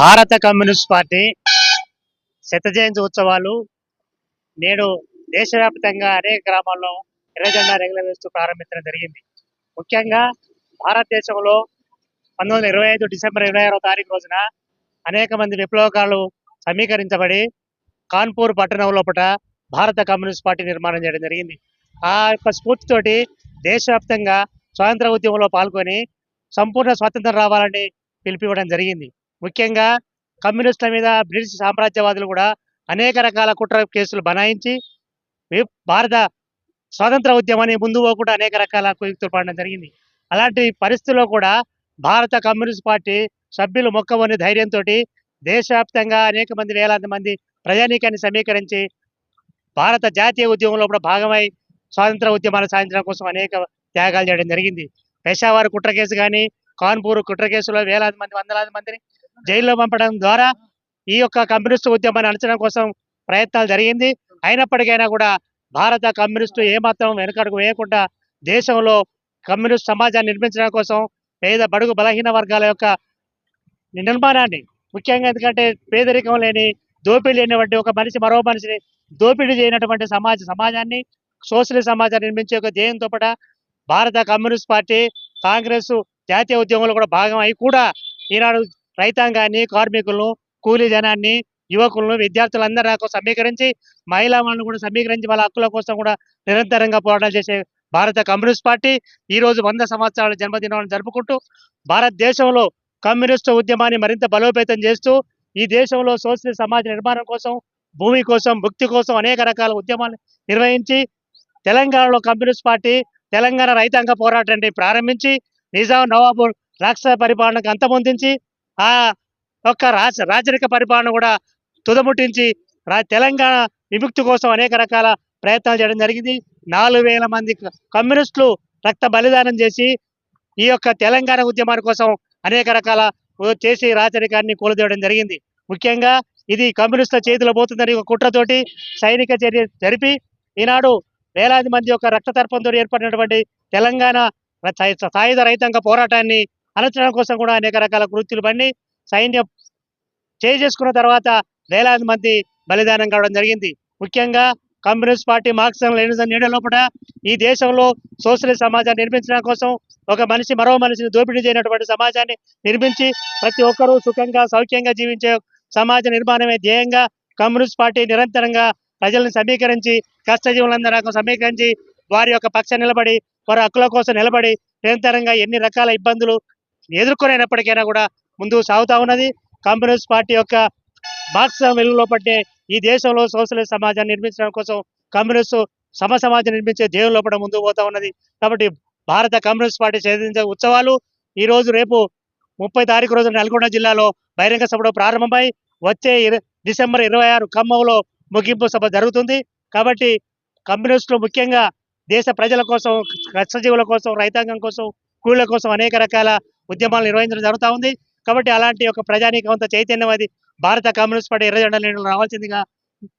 భారత communist party శత జయంతి ఉత్సవాలు నేడు దేశవ్యాప్తంగా అనేక గ్రామాల్లో ఎర్రజెండా రెగ్యులవేస్తూ ప్రారంభించడం జరిగింది. ముఖ్యంగా భారతదేశంలో పంతొమ్మిది వందల ఇరవై ఐదు డిసెంబర్ ఇరవై ఆరో తారీఖు రోజున అనేక మంది విప్లవకాలు సమీకరించబడి కాన్పూర్ పట్టణం లోపల భారత కమ్యూనిస్ట్ పార్టీ నిర్మాణం చేయడం జరిగింది. ఆ యొక్క స్ఫూర్తితోటి దేశవ్యాప్తంగా స్వాతంత్ర ఉద్యమంలో పాల్గొని సంపూర్ణ స్వాతంత్రం రావాలని పిలిపివ్వడం జరిగింది. ముఖ్యంగా కమ్యూనిస్టుల మీద బ్రిటిష్ సామ్రాజ్యవాదులు కూడా అనేక రకాల కుట్ర కేసులు బనాయించి భారత స్వాతంత్ర ఉద్యమాన్ని ముందు పోకుండా అనేక రకాల కుయుక్తులు పడడం జరిగింది. అలాంటి పరిస్థితుల్లో కూడా భారత కమ్యూనిస్ట్ పార్టీ సభ్యులు మొక్కవని ధైర్యంతో దేశవ్యాప్తంగా అనేక మంది వేలాది మంది ప్రజానీకాన్ని సమీకరించి భారత జాతీయ ఉద్యమంలో కూడా భాగమై స్వాతంత్ర ఉద్యమాలు సాధించడం కోసం అనేక త్యాగాలు చేయడం జరిగింది. పెషావార్ కుట్ర కేసు కానీ కాన్పూర్ కుట్ర కేసులో వేలాది మంది వందలాది మందిని జైల్లో పంపడం ద్వారా ఈ యొక్క కమ్యూనిస్టు ఉద్యమాన్ని అణచడం కోసం ప్రయత్నాలు జరిగింది. అయినప్పటికైనా కూడా భారత కమ్యూనిస్టు ఏమాత్రం వెనుకడుగు వేయకుండా దేశంలో కమ్యూనిస్ట్ సమాజాన్ని నిర్మించడం కోసం పేద బడుగు బలహీన వర్గాల యొక్క నిర్మాణాన్ని ముఖ్యంగా ఎందుకంటే పేదరికం లేని దోపిడీ లేనివంటి ఒక మనిషి మరో మనిషిని దోపిడీ చేయనటువంటి సమాజ సమాజాన్ని సోషలిస్ట్ సమాజాన్ని నిర్మించే ఒక ధ్యేయంతో పాటు భారత కమ్యూనిస్ట్ పార్టీ కాంగ్రెస్ జాతీయ ఉద్యమంలో కూడా భాగం అయి కూడా ఈనాడు రైతాంగాన్ని కార్మికులను కూలీ జనాన్ని యువకులను విద్యార్థులందరూ నాకు సమీకరించి మహిళలను కూడా సమీకరించి వాళ్ళ హక్కుల కోసం కూడా నిరంతరంగా పోరాటాలు చేసే భారత కమ్యూనిస్ట్ పార్టీ ఈ రోజు వంద సంవత్సరాల జన్మదినాన్ని జరుపుకుంటూ భారతదేశంలో కమ్యూనిస్టు ఉద్యమాన్ని మరింత బలోపేతం చేస్తూ ఈ దేశంలో సోషలిస్ట్ సమాజ నిర్మాణం కోసం భూమి కోసం భుక్తి కోసం అనేక రకాల ఉద్యమాలు నిర్వహించి తెలంగాణలో కమ్యూనిస్ట్ పార్టీ తెలంగాణ రైతాంగ పోరాటాన్ని ప్రారంభించి నిజాం నవాబు రాక్షస పరిపాలనకు అంతమొందించి ఆ యొక్క రాజ రాజరిక పరిపాలన కూడా తుదముట్టించి తెలంగాణ విముక్తి కోసం అనేక రకాల ప్రయత్నాలు చేయడం జరిగింది. నాలుగు వేల మంది కమ్యూనిస్టులు రక్త బలిదానం చేసి ఈ యొక్క తెలంగాణ ఉద్యమాల కోసం అనేక రకాల చేసి రాచరికాన్ని కూలదేయడం జరిగింది. ముఖ్యంగా ఇది కమ్యూనిస్టుల చేతిలో పోతుందని ఒక కుట్రతోటి సైనిక చర్య జరిపి ఈనాడు వేలాది మంది యొక్క రక్తతర్పంతో ఏర్పడినటువంటి తెలంగాణ సాయుధ రైతాంగ పోరాటాన్ని అణచడం కోసం కూడా అనేక రకాల కృత్యులు పని సైన్యం చేసుకున్న తర్వాత వేలాది మంది బలిదానం కావడం జరిగింది. ముఖ్యంగా కమ్యూనిస్ట్ పార్టీ మార్క్సిజం లెనిజం నీడ లోపల ఈ దేశంలో సోషలిస్ట్ సమాజాన్ని నిర్మించడం కోసం ఒక మనిషి మరో మనిషిని దోపిడీ చేయనటువంటి సమాజాన్ని నిర్మించి ప్రతి ఒక్కరూ సుఖంగా సౌఖ్యంగా జీవించే సమాజ నిర్మాణమే ధ్యేయంగా కమ్యూనిస్ట్ పార్టీ నిరంతరంగా ప్రజలను సమీకరించి కష్టజీవులందరూ సమీకరించి వారి యొక్క పక్ష నిలబడి వారి హక్కుల కోసం నిలబడి నిరంతరంగా ఎన్ని రకాల ఇబ్బందులు ఎదుర్కొనేప్పటికైనా కూడా ముందుకు సాగుతా ఉన్నది. కమ్యూనిస్ట్ పార్టీ యొక్క బాక్స్ వెలుగులో పట్టే ఈ దేశంలో సోషలిస్ట్ సమాజాన్ని నిర్మించడం కోసం కమ్యూనిస్టు సమ సమాజం నిర్మించే ధ్యేయం లోపల ముందుకు పోతా ఉన్నది. కాబట్టి భారత కమ్యూనిస్ట్ పార్టీ చేదించే ఉత్సవాలు ఈ రోజు రేపు ముప్పై తారీఖు రోజు నల్గొండ జిల్లాలో బహిరంగ సభలో ప్రారంభమై వచ్చే డిసెంబర్ ఇరవై ఆరు ఖమ్మంలో ముగింపు సభ జరుగుతుంది. కాబట్టి కమ్యూనిస్టులు ముఖ్యంగా దేశ ప్రజల కోసం కష్టజీవుల కోసం రైతాంగం కోసం కూలీల కోసం అనేక రకాల ఉద్యమాలు నిర్వహించడం జరుగుతూ ఉంది. కాబట్టి అలాంటి ఒక ప్రజానీకం అంత చైతన్యం అది. భారత కమ్యూనిస్ట్ పార్టీ ఎర్రజెండా రావాల్సిందిగా